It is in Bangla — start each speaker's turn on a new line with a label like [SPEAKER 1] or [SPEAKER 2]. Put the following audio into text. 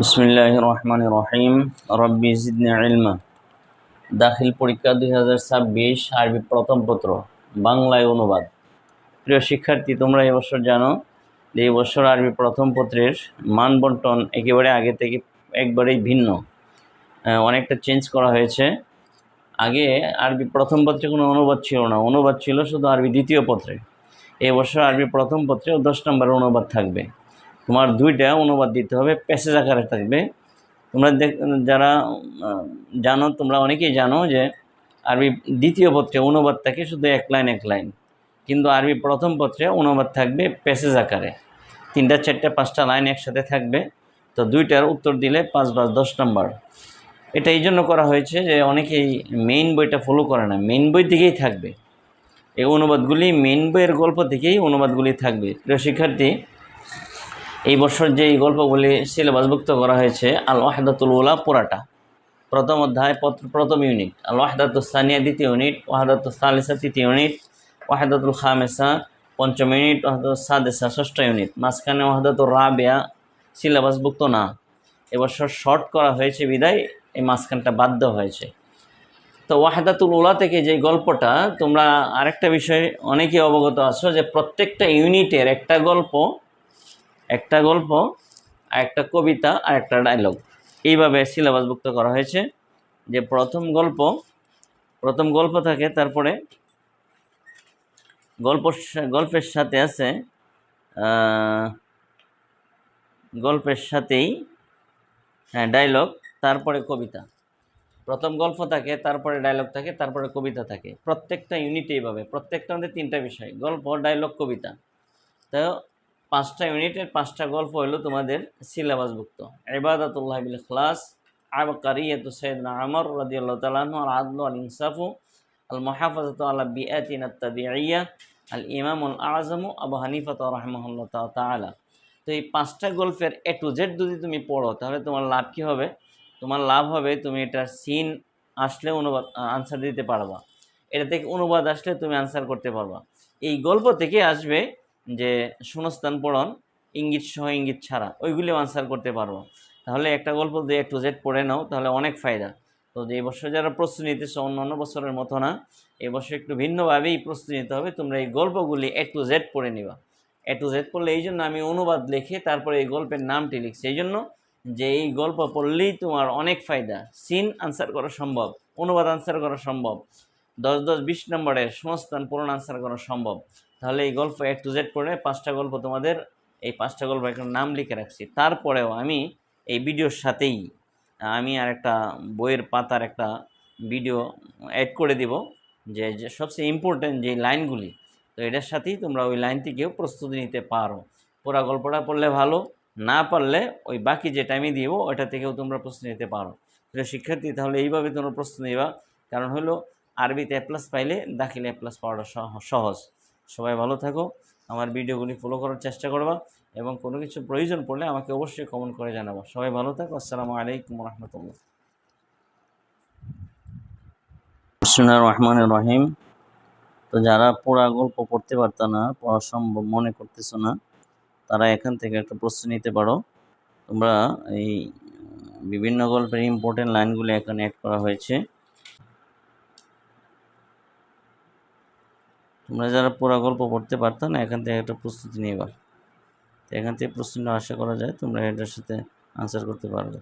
[SPEAKER 1] বিসমিল্লাহ রহমান রহিম রব্বি জিদনি ইলমা। দাখিল পরীক্ষা দুই হাজার ছাব্বিশ আরবি প্রথম পত্র, বাংলায় অনুবাদ। প্রিয় শিক্ষার্থী, তোমরা এবছর জানো যে এই বছর আরবি প্রথম পত্রের মান বন্টন একেবারে আগে থেকে একবারেই ভিন্ন। অনেকটা চেঞ্জ করা হয়েছে। আগে আরবি প্রথম পত্রে কোনো অনুবাদ ছিল না। অনুবাদ ছিল শুধু আরবি দ্বিতীয় পত্রে। এবছর আরবি প্রথম পত্রেও দশ নম্বরের অনুবাদ থাকবে। তোমার দুইটা অনুবাদ দিতে হবে প্যাসেজ আকারে থাকবে। তোমরা যারা জানো, তোমরা অনেকেই জানো যে আরবি দ্বিতীয় পত্রে অনুবাদ থাকে শুধু এক লাইন এক লাইন। কিন্তু আরবি প্রথম পত্রে অনুবাদ থাকবে প্যাসেজ আকারে তিনটা, চারটা, পাঁচটা লাইন একসাথে থাকবে। তো দুইটার উত্তর দিলে পাঁচ পাঁচ দশ নম্বর। এটা এই জন্য করা হয়েছে যে অনেকেই মেইন বইটা ফলো করে না মেইন বই থেকেই থাকবে। এই অনুবাদগুলি মেইন বইয়ের গল্প থেকেই অনুবাদগুলি থাকবে। প্রিয় শিক্ষার্থী এই বছর যে এই গল্পগুলি সিলেবাসভুক্ত করা হয়েছে আল ওয়াহদাতুল উলা পুরাটা। প্রথম অধ্যায় প্রথম ইউনিট। আল ওয়াহদাতুল সানিয়া দ্বিতীয় ইউনিট ওয়াহদাতুল সালিসা তৃতীয় ইউনিট, ওয়াহদাতুল খামেসা পঞ্চম ইউনিট ওয়াহদাতুল সাদেসা ষষ্ঠ ইউনিট। মাঝখানে ওয়াহদাতুল রাবেয়া সিলেবাসভুক্ত না। এবছর শর্ট করা হয়েছে বিদায়, এই মাঝখানটা বাধ্য হয়েছে। তো ওয়াহাদাতুল উলা থেকে যে গল্পটা, তোমরা আরেকটা বিষয় অনেকে অবগত আছো যে প্রত্যেকটা ইউনিটের একটা গল্প একটা গল্প একটা কবিতা আর একটা ডায়লগ এইভাবে সিলেবাসভুক্ত করা হয়েছে যে প্রথম গল্প প্রথম গল্প থাকে, তারপরে গল্প গল্পের সাথে আছে গল্পের সাথেই হ্যাঁ ডায়লগ তারপরে কবিতা। প্রথম গল্প থাকে, তারপরে ডায়লগ থাকে, তারপরে কবিতা থাকে। প্রত্যেকটা ইউনিটে এইভাবে, প্রত্যেকটা আমাদের তিনটা বিষয়, গল্প ডায়লগ কবিতা। তো পাঁচটা ইউনিটের পাঁচটা গল্প হলো তোমাদের সিলেবাসভুক্ত। ইবাদাতুল্লাহ বিল খ্লাস আবকারিয়াতু সৈয়দনা আমর রাদিয়াল্লাহু তাআলা আনহু, আল আদলু আল ইনসাফু, আল মুহাফাজাতু আলা বিআতিন আত-তাবি'iyya আল ইমামুল আযমু আবু হানিফা রাহিমাহুল্লাহ তাআলা। তো এই পাঁচটা গল্পের এ টু জেড যদি তুমি পড়ো, তাহলে তোমার লাভ কী হবে? তোমার লাভ হবে তুমি এটা সিন আসলে অনুবাদ আনসার দিতে পারবা। এটা থেকে অনুবাদ আসলে তুমি আনসার করতে পারবা। এই গল্প থেকে আসবে যে শূন্যস্থান পূরণ, ইঙ্গিত সহ ইঙ্গিত ছাড়া ওইগুলিও আনসার করতে পারব। তাহলে একটা গল্প দিয়ে টু জেড পড়ে নাও, তাহলে অনেক ফায়দা। তো যে বছর যারা প্রস্তুতি নিতেছো অন্য অন্য বছরের মতো না এই বছর একটু ভিন্নভাবেই প্রস্তুতি নিতে হবে, তোমরা এই গল্পগুলি এ টু জেড পড়ে নিবা। এ টু জেড পড়লে এই জন্য আমি অনুবাদ লিখে তারপরে এই গল্পের নামটি লিখছি। এই জন্য যে এই গল্প পড়লেই তোমার অনেক ফায়দা। সিন আনসার করা সম্ভব, অনুবাদ আনসার করা সম্ভব। দশ দশ, বিশ নম্বরের সংস্থান পূরণ আনসার করা সম্ভব। তাহলে এই গল্প এ টু জেড পড়ে পাঁচটা গল্প তোমাদের এই পাঁচটা গল্প একটা নাম লিখে রাখছি। তারপরেও আমি এই ভিডিওর সাথেই, আমি আর একটা বইয়ের পাতার একটা ভিডিও অ্যাড করে দিব, যে সবচেয়ে ইম্পর্টেন্ট যে লাইনগুলি, তো এটার সাথেই তোমরা ওই লাইন থেকেও প্রস্তুতি নিতে পারো। পুরা গল্পটা পড়লে ভালো, না পারলে ওই বাকি যে টাইমে দিব ওটা থেকেও তোমরা প্রস্তুতি নিতে পারো। শিক্ষার্থী, তাহলে এইভাবে তোমরা প্রস্তুতি নিবা। কারণ হলো আরবিতে প্লাস পাইলে দাখিলে প্লাস পাওয়াটা সহ- সহজ। সবাই ভালো থাকো, আমার ভিডিওগুলি ফলো করার চেষ্টা করবা এবং কোনো কিছু প্রয়োজন পড়লে আমাকে অবশ্যই কমেন্ট করে জানাব। সবাই ভালো থাকো, আসসালামু আলাইকুম রহমতুল্লাহ রহমান রহিম তো যারা পড়া গল্প পড়তে পারতো না, পড়া সম্ভব মনে করতেছো না, তারা এখান থেকে একটা প্রশ্ন নিতে পারো। তোমরা এই বিভিন্ন গল্পের ইম্পর্টেন্ট লাইনগুলো এখানে অ্যাড করা হয়েছে। তোমরা যারা পুরা গল্প পড়তে পারতো না, এখান থেকে একটা প্রস্তুতি নিয়ে তো এখান থেকে প্রশ্ন আশা করা যায় তোমরা এটার সাথে আনসার করতে পারবে।